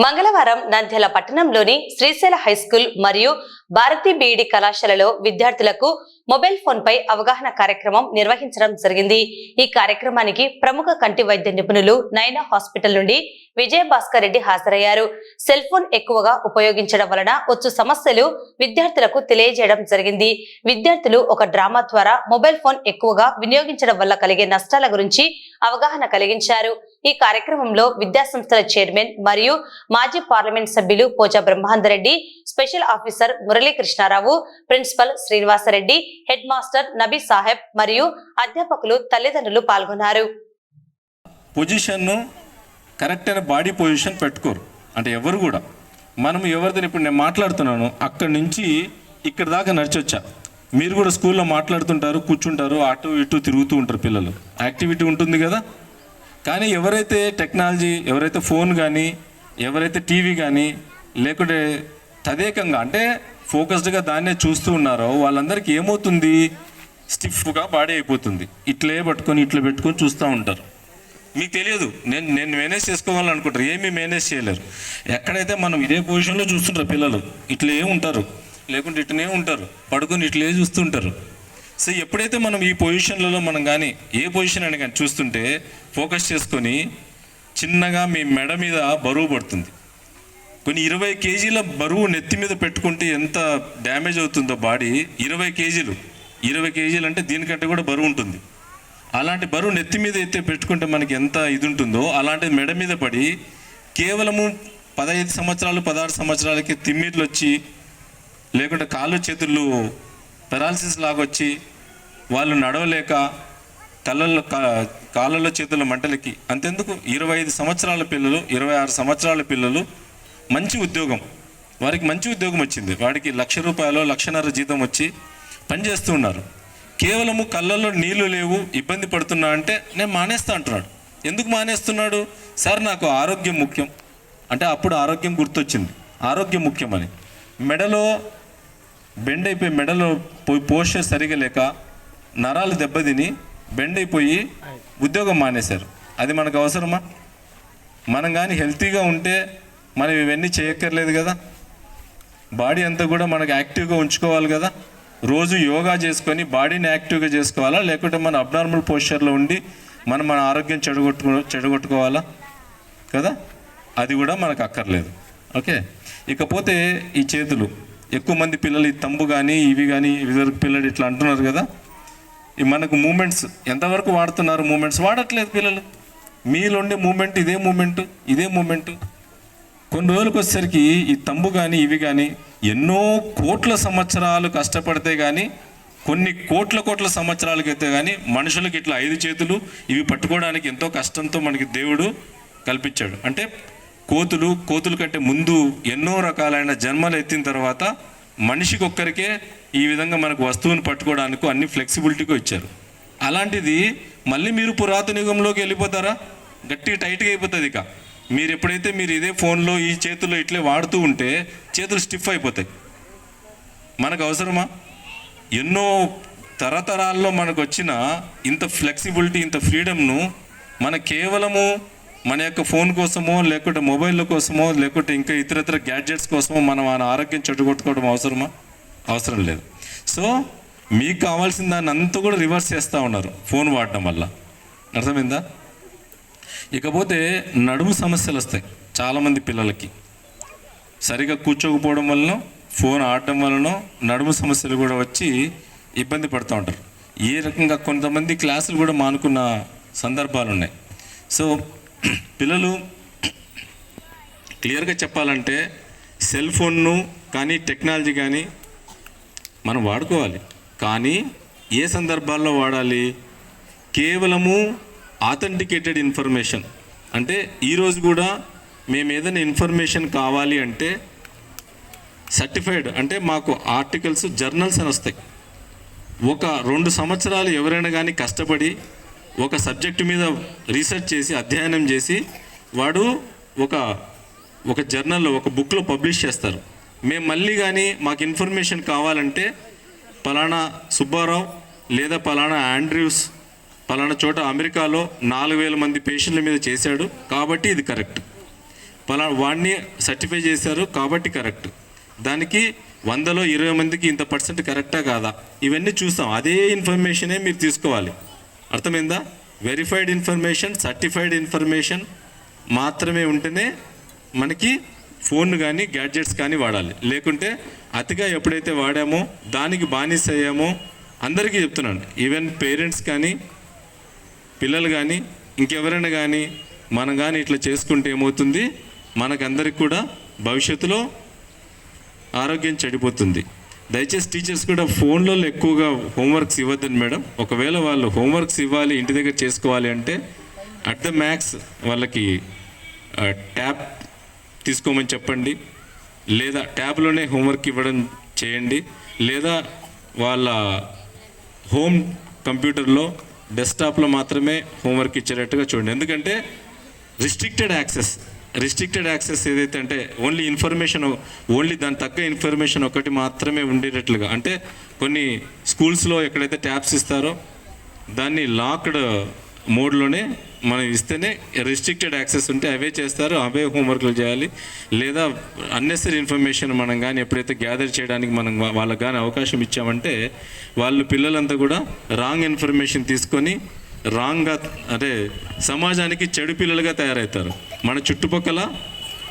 మంగళవారం నంద్యాల పట్టణంలోని శ్రీశైల హైస్కూల్ మరియు భారతీ బీఈడి కళాశాలలో విద్యార్థులకు మొబైల్ ఫోన్పై అవగాహన కార్యక్రమం నిర్వహించడం జరిగింది. ఈ కార్యక్రమానికి ప్రముఖ కంటి వైద్య నిపుణులు నైనా హాస్పిటల్ నుండి విజయ భాస్కర్ రెడ్డి హాజరయ్యారు. సెల్ ఫోన్ ఎక్కువగా ఉపయోగించడం వలన వచ్చు సమస్యలు విద్యార్థులకు తెలియజేయడం జరిగింది. విద్యార్థులు ఒక డ్రామా ద్వారా మొబైల్ ఫోన్ ఎక్కువగా వినియోగించడం వల్ల కలిగే నష్టాల గురించి అవగాహన కలిగించారు. ఈ కార్యక్రమంలో విద్యాసంస్థల చైర్మన్ మరియు మాజీ పార్లమెంట్ సభ్యులు Pocha Brahmanandareddy special officer Muralikrishnarao principal Srinivasareddy head master Nabi Saheb మరియు అధ్యాపకులు తల్లిదండ్రులు పాల్గొన్నారు. పొజిషన్ను కరెక్ట్ అయిన బాడీ పొజిషన్ పెట్టుకోరు. అంటే ఎవరు కూడా. మనం ఎవరితో ఇప్పుడు నేను మాట్లాడుతున్నాను అక్కడి నుంచి ఇక్కడ దాకా నడిచొచ్చా. మీరు కూడా స్కూల్లో మాట్లాడుతుంటారు కూర్చుంటారు అటు ఇటు తిరుగుతూ ఉంటారు పిల్లలు. యాక్టివిటీ ఉంటుంది కదా. కానీ ఎవరైతే టెక్నాలజీ ఎవరైతే ఫోన్ కానీ ఎవరైతే టీవీ కానీ లేకుంటే తదేకంగా అంటే ఫోకస్డ్గా దాన్నే చూస్తూ ఉన్నారో వాళ్ళందరికీ ఏమవుతుంది? స్టిఫ్గా బాడీ అయిపోతుంది ఇట్లే పట్టుకొని ఇట్లా పెట్టుకొని చూస్తూ ఉంటారు. మీకు తెలియదు. నేను నేను మేనేజ్ చేసుకోవాలనుకుంటారు. ఏమీ మేనేజ్ చేయలేరు. ఎక్కడైతే మనం ఇదే పొజిషన్లో చూస్తుంటారు పిల్లలు ఇట్లే ఉంటారు. లేకుంటే ఇట్లనే ఉంటారు. పడుకొని ఇట్లే చూస్తుంటారు. సో ఎప్పుడైతే మనం ఈ పొజిషన్లలో మనం కానీ ఏ పొజిషన్ అని కానీ చూస్తుంటే ఫోకస్ చేసుకొని చిన్నగా మీ మెడ మీద బరువు పడుతుంది. కొన్ని ఇరవై కేజీల బరువు నెత్తి మీద పెట్టుకుంటే ఎంత డ్యామేజ్ అవుతుందో బాడీ ఇరవై కేజీలు. ఇరవై కేజీలు అంటే దీనికంటే కూడా బరువు ఉంటుంది. అలాంటి బరువు నెత్తి మీద అయితే పెట్టుకుంటే మనకి ఎంత ఇది ఉంటుందో అలాంటి మెడ మీద పడి కేవలము పదహైదు సంవత్సరాలు పదహారు సంవత్సరాలకి తిమ్మిర్లు వచ్చి లేకుంటే కాళ్ళు చేతులు పెరాలసిస్ లాగొచ్చి వాళ్ళు నడవలేక కళ్ళల్లో కా- చేతుల మంటలకి అంతెందుకు? ఇరవై ఐదు సంవత్సరాల పిల్లలు ఇరవై ఆరు సంవత్సరాల పిల్లలు మంచి ఉద్యోగం. వారికి మంచి ఉద్యోగం వచ్చింది. వాడికి లక్ష రూపాయలు లక్షన్నర జీతం వచ్చి పనిచేస్తూ ఉన్నారు. కేవలము కళ్ళల్లో నీళ్ళు లేవు ఇబ్బంది పడుతున్నా అంటే నేను మానేస్తా అంటున్నాడు. ఎందుకు మానేస్తున్నాడు? సార్ నాకు ఆరోగ్యం ముఖ్యం. అంటే అప్పుడు ఆరోగ్యం గుర్తొచ్చింది. ఆరోగ్యం ముఖ్యమని. మెడలో బెండ్ అయిపోయి మెడలో పోయి పోస్చర్ సరిగా లేక నరాలు దెబ్బతిని బెండ్ అయిపోయి ఉద్యోగం మానేశారు. అది మనకు అవసరమా? మనం కానీ హెల్తీగా ఉంటే మనం ఇవన్నీ చేయక్కర్లేదు కదా? బాడీ అంతా కూడా మనకు యాక్టివ్గా ఉంచుకోవాలి కదా? రోజు యోగా చేసుకొని బాడీని యాక్టివ్గా చేసుకోవాలా? లేకుంటే మన అబ్నార్మల్ పోస్చర్లో ఉండి మనం మన ఆరోగ్యం చెడగొట్టుకో చెడగొట్టుకోవాలా? కదా? అది కూడా మనకు అక్కర్లేదు. ఓకే? ఇకపోతే ఈ చేతులు. ఎక్కువ మంది పిల్లలు ఈ తంబు కానీ ఇవి కానీ ఇదివరకు పిల్లలు ఇట్లా అంటున్నారు కదా? మనకు మూమెంట్స్ ఎంతవరకు వాడుతున్నారు మూమెంట్స్ వాడట్లేదు పిల్లలు. మీలోండే మూమెంట్ ఇదే మూమెంట్ ఇదే మూమెంట్ కొన్ని రోజులకు వచ్చేసరికి ఈ తంబు కానీ ఇవి కానీ ఎన్నో కోట్ల సంవత్సరాలు కష్టపడితే కానీ కొన్ని కోట్ల కోట్ల సంవత్సరాలకైతే కానీ మనుషులకి ఇట్లా ఐదు చేతులు ఇవి పట్టుకోవడానికి ఎంతో కష్టంతో మనకి దేవుడు కల్పించాడు. అంటే కోతులు కోతుల కంటే ముందు ఎన్నో రకాలైన జన్మలు ఎత్తిన తర్వాత మనిషికి ఒక్కరికే ఈ విధంగా మనకు వస్తువుని పట్టుకోవడానికి అన్ని ఫ్లెక్సిబిలిటీగా ఇచ్చారు అలాంటిది మళ్ళీ మీరు పురాతన యుగంలోకి వెళ్ళిపోతారా? గట్టిగా టైట్గా అయిపోతుంది ఇక. మీరు ఎప్పుడైతే మీరు ఇదే ఫోన్లో ఈ చేతుల్లో ఇట్లే వాడుతూ ఉంటే చేతులు స్టిఫ్ అయిపోతాయి. మనకు అవసరమా? ఎన్నో తరతరాల్లో మనకు వచ్చిన ఇంత ఫ్లెక్సిబిలిటీ ఇంత ఫ్రీడమ్ను మన కేవలము మన యొక్క ఫోన్ కోసమో లేకుంటే మొబైల్ కోసమో లేకుంటే ఇంకా ఇతరత్ర గ్యాడ్జెట్స్ కోసమో మనం మన ఆరోగ్యం చెడగొట్టుకోవడం అవసరమా? అవసరం లేదు. సో మీకు కావాల్సిన దాన్ని అంతా కూడా రివర్స్ చేస్తూ ఉన్నారు ఫోన్ వాడడం వల్ల. అర్థమైందా? ఇకపోతే నడుము సమస్యలు వస్తాయి చాలామంది పిల్లలకి. సరిగా కూర్చోకపోవడం వలన ఫోన్ ఆడటం వలన నడుము సమస్యలు కూడా వచ్చి ఇబ్బంది పడుతూ ఉంటారు. ఏ రకంగా కొంతమంది క్లాసులు కూడా మానుకున్న సందర్భాలు ఉన్నాయి సో పిల్లలు క్లియర్గా చెప్పాలంటే సెల్ ఫోన్ను కానీ టెక్నాలజీ కానీ మనం వాడుకోవాలి. కానీ ఏ సందర్భాల్లో వాడాలి? కేవలము ఆథెంటికేటెడ్ ఇన్ఫర్మేషన్ అంటే ఈరోజు కూడా మేము ఏదైనా ఇన్ఫర్మేషన్ కావాలి అంటే సర్టిఫైడ్ అంటే మాకు ఆర్టికల్స్ జర్నల్స్ అని వస్తాయి. ఒక రెండు సంవత్సరాలు ఎవరైనా కానీ కష్టపడి ఒక సబ్జెక్టు మీద రీసెర్చ్ చేసి అధ్యయనం చేసి వాడు ఒక ఒక జర్నల్లో ఒక బుక్లో పబ్లిష్ చేస్తారు. మేము మళ్ళీ కానీ మాకు ఇన్ఫర్మేషన్ కావాలంటే పలానా సుబ్బారావు లేదా పలానా ఆండ్రూస్ పలానా చోట అమెరికాలో నాలుగు వేల మంది పేషెంట్ల మీద చేశాడు. కాబట్టి ఇది కరెక్ట్. పలా వాడిని సర్టిఫై చేశారు కాబట్టి కరెక్ట్. దానికి వందలో ఇరవై మందికి ఇంత పర్సెంట్ కరెక్టా కాదా? ఇవన్నీ చూస్తాం. అదే ఇన్ఫర్మేషనే మీరు తీసుకోవాలి. అర్థమైందా? వెరిఫైడ్ ఇన్ఫర్మేషన్ సర్టిఫైడ్ ఇన్ఫర్మేషన్ మాత్రమే ఉంటేనే మనకి ఫోన్ కానీ గ్యాడ్జెట్స్ కానీ వాడాలి. లేకుంటే అతిగా ఎప్పుడైతే వాడామో దానికి బానిస అయ్యామో అందరికీ చెప్తున్నాను. ఈవెన్ పేరెంట్స్ కానీ పిల్లలు కానీ ఇంకెవరైనా కానీ మనం కానీ ఇట్లా చేసుకుంటే ఏమవుతుంది? మనకందరికి కూడా భవిష్యత్తులో ఆరోగ్యం చెడిపోతుంది. దయచేసి టీచర్స్ కూడా ఫోన్లో ఎక్కువగా హోంవర్క్స్ ఇవ్వద్దండి మేడం. ఒకవేళ వాళ్ళు హోంవర్క్స్ ఇవ్వాలి ఇంటి దగ్గర చేసుకోవాలి అంటే అట్ ద మ్యాక్స్ వాళ్ళకి ట్యాబ్ తీసుకోమని చెప్పండి. లేదా ట్యాబ్లోనే హోంవర్క్ ఇవ్వడం చేయండి. లేదా వాళ్ళ హోమ్ కంప్యూటర్లో డెస్క్టాప్లో మాత్రమే హోంవర్క్ ఇచ్చేటట్టుగా చూడండి. ఎందుకంటే రిస్ట్రిక్టెడ్ యాక్సెస్ రిస్ట్రిక్టెడ్ యాక్సెస్ ఏదైతే అంటే ఓన్లీ ఇన్ఫర్మేషన్ ఓన్లీ దాని తగ్గ ఇన్ఫర్మేషన్ ఒకటి మాత్రమే ఉండేటట్లుగా. అంటే కొన్ని స్కూల్స్లో ఎక్కడైతే ట్యాబ్స్ ఇస్తారో దాన్ని లాక్డ్ మోడ్లోనే మనం ఇస్తేనే రిస్ట్రిక్టెడ్ యాక్సెస్ ఉంటే అవే చేస్తారు అవే హోంవర్క్లు చేయాలి. లేదా అన్నెసరీ ఇన్ఫర్మేషన్ మనం కానీ ఎప్పుడైతే గ్యాదర్ చేయడానికి మనం వాళ్ళకి కానీ అవకాశం ఇచ్చామంటే వాళ్ళు పిల్లలంతా కూడా రాంగ్ ఇన్ఫర్మేషన్ తీసుకొని రాంగ్గా అంటే సమాజానికి చెడు పిల్లలుగా తయారవుతారు మన చుట్టుపక్కల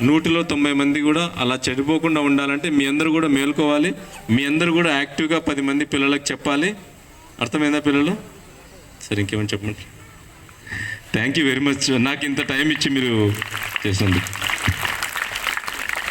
నూటిలో తొంభై మంది కూడా అలా చెడిపోకుండా ఉండాలంటే మీ అందరూ కూడా మేల్కోవాలి. మీ అందరూ కూడా యాక్టివ్గా పది మంది పిల్లలకు చెప్పాలి. అర్థమైందా పిల్లలు? సరే ఇంకేమని చెప్పండి థ్యాంక్ యూ వెరీ మచ్ నాకు ఇంత టైం ఇచ్చి మీరు చేసినందుకు.